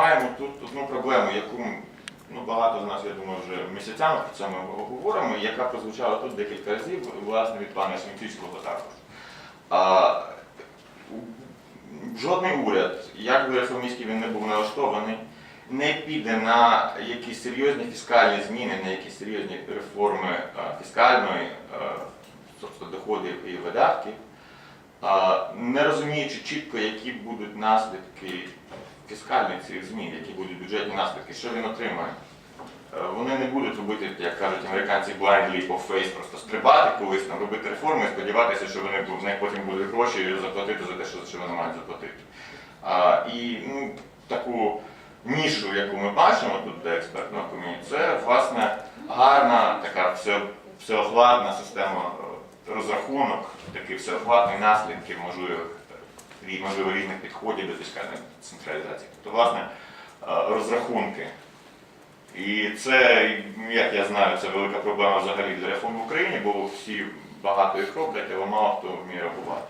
маємо тут одну проблему, яку ну, багато з нас, я думаю, вже місяцями про це ми говоримо, яка прозвучала тут декілька разів, власне, від пана Шемчицького також. А, жодний уряд, як би реформістський він не був налаштований, не піде на якісь серйозні фіскальні зміни, на якісь серйозні реформи фіскальної, собственно, доходів і видатків, не розуміючи чітко, які будуть наслідки фіскальних цих змін, які будуть бюджетні наслідки, що він отримає. Е, Вони не будуть робити, як кажуть американці, blind leap of faith, просто стрибати колись там, робити реформи і сподіватися, що вони в них потім будуть гроші заплатити за те, що, вони мають заплатити. А, і ну, таку нішу, яку ми бачимо тут для експертного комітету, це власне гарна така все, всеохватна система е, розрахунок, такий всеохватний наслідків можливих е, можливо різних підходів до фіскальної централізації. Тобто, власне, е, розрахунки. І це, як я знаю, це велика проблема взагалі для реформ в Україні, бо всі багато їх роблять, але мало хто вміє рахувати.